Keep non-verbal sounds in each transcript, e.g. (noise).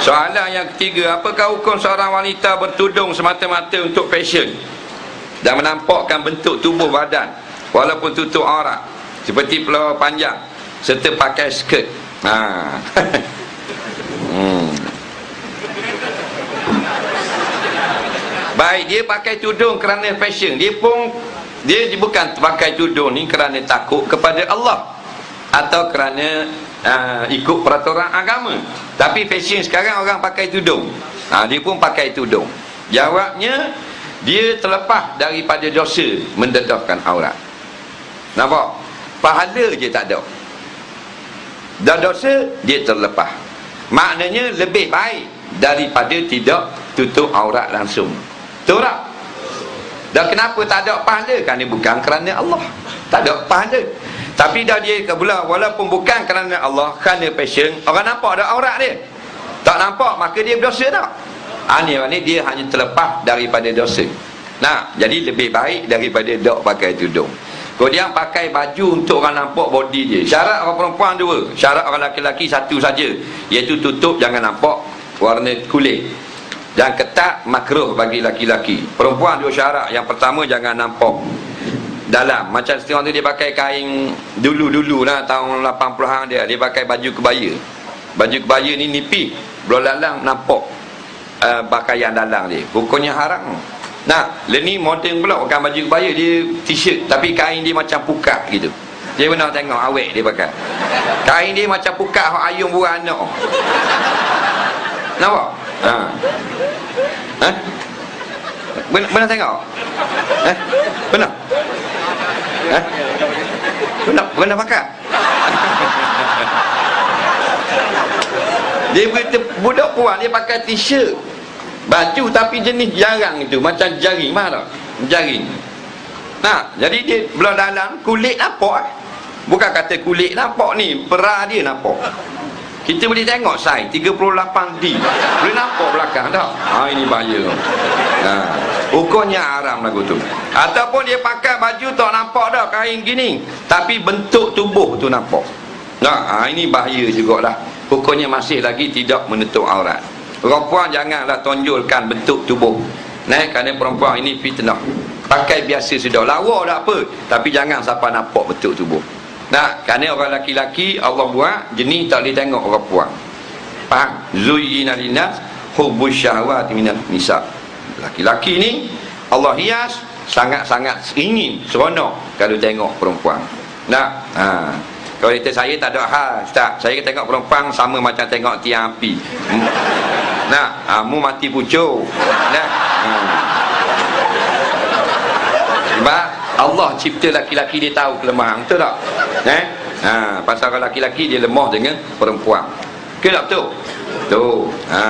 Soalan yang ketiga, apakah hukum seorang wanita bertudung semata-mata untuk fashion dan menampakkan bentuk tubuh badan walaupun tutup aurat seperti pelawar panjang serta pakai skirt. Ha. (laughs) hmm. Baik, dia pakai tudung kerana fashion. Dia pun dia bukan pakai tudung ni kerana takut kepada Allah atau kerana uh, ikut peraturan agama tapi fashion sekarang orang pakai tudung. Ha, dia pun pakai tudung. Jawabnya dia terlepas daripada dosa mendedahkan aurat. Nampak? Pahala je tak ada. Dan dosa dia terlepas. Maknanya lebih baik daripada tidak tutup aurat langsung. Betul tak? Dan kenapa tak ada pahala? Kerana bukan kerana Allah. Tak ada pahala tapi dah dia pula walaupun bukan kerana Allah kerana passion orang nampak ada aurat dia. Tak nampak maka dia berdosa tak? Ha, ni, dia hanya terlepas daripada dosa. Nah jadi lebih baik daripada dok pakai tudung. Kemudian pakai baju untuk orang nampak body dia. Syarat orang perempuan dua. Syarat orang lelaki satu saja. Iaitu tutup jangan nampak warna kulit. Dan ketat makruh bagi laki-laki perempuan dua syarat. Yang pertama jangan nampak dalam. Macam setengah tu dia pakai kain dulu-dulu lah tahun 80-an dia. Dia pakai baju kebaya. Baju kebaya ni nipis belah dalam nampak uh, pakaian dalam dia. Hukumnya haram. Nah ni modern pula pakai baju kebaya dia t-shirt. Tapi kain dia macam pukat gitu. Dia pernah tengok awek dia pakai. Kain dia macam pukat hak ayung buah anak. Nampak? Ha. Ha Pernah tengok? Eh? Pernah? Eh? Pernah, pernah pakai? dia berita budak puan dia pakai t-shirt baju tapi jenis jarang itu macam jaring mana jaring nah jadi dia belah dalam kulit nampak eh? bukan kata kulit nampak ni perah dia nampak kita boleh tengok saiz 38D boleh nampak belakang tak? Ha ini bahaya ha hukumnya haram lagu tu. Ataupun dia pakai baju tak nampak dah kain gini. Tapi bentuk tubuh tu nampak. Nah ha ini bahaya jugalah. Hukumnya masih lagi tidak menutup aurat. Perempuan janganlah tonjolkan bentuk tubuh. Nah, kerana perempuan ini fitnah. Pakai biasa sudah. Lawa tak apa? Tapi jangan siapa nampak bentuk tubuh Nah, kerana orang laki-laki Allah buat jenis tak boleh tengok orang puan. Faham? Zuyyina linnas hubbus syahwat minal nisa. Laki-laki ni Allah hias sangat-sangat ingin seronok kalau tengok perempuan. Nah, ha. Kalau kita saya tak ada hal, Ustaz. Saya tengok perempuan sama macam tengok tiang api. Nah, ha, mu mati pucuk. Nah. Ha. Sebab Allah cipta laki-laki dia tahu kelemahan betul tak eh? Ha pasal kalau laki-laki dia lemah dengan perempuan. Ke tak betul? Tu ha.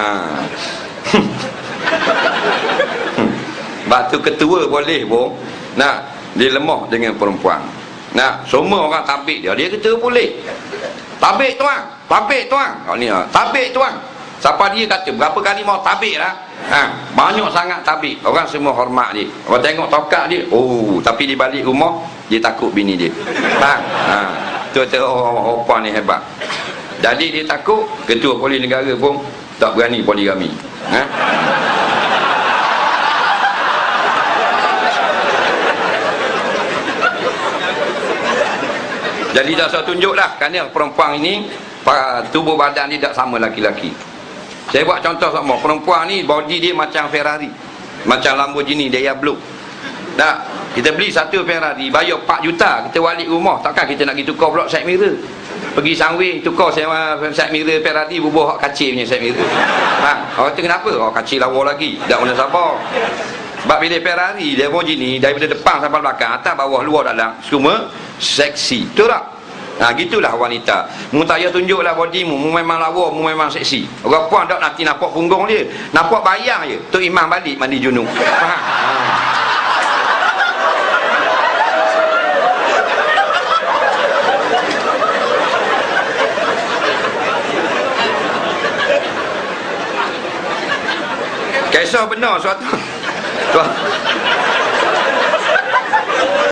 Batu ketua boleh pun nak dia lemah dengan perempuan. Nak semua orang tabik dia dia kata boleh. Tabik tuan tabik tuan. Kau ni ha. tabik tuan. Siapa dia kata berapa kali mau tabik lah? Ha, banyak sangat tabik. Orang semua hormat dia. Orang tengok tokak dia oh tapi di balik rumah dia takut bini dia. Faham ha, tu tu oh, ni hebat. Jadi dia takut ketua polis negara pun tak berani poligami. Ha? jadi dah saya tunjuklah kerana perempuan ini tubuh badan dia tak sama laki-laki. Saya buat contoh sama perempuan ni body dia macam Ferrari. Macam Lamborghini Diablo tak kita beli satu Ferrari bayar 4 juta kita balik rumah takkan kita nak pergi tukar pula side mirror pergi sangwing tukar sewa side mirror Ferrari bubuh hak kacil punya side mirror ha orang kata kenapa oh kacil lawa lagi tak boleh sabar sebab bila Ferrari Lamborghini daripada depan sampai belakang atas bawah luar dalam semua seksi betul tak Ha gitulah wanita. Mu tak payah tunjuklah body mu, memang lawa, mu memang seksi. Orang puan tak nanti nampak punggung dia. Nampak bayang je. Tu imam balik mandi junub. Faham? Ha. Esok benar suatu. Tuan.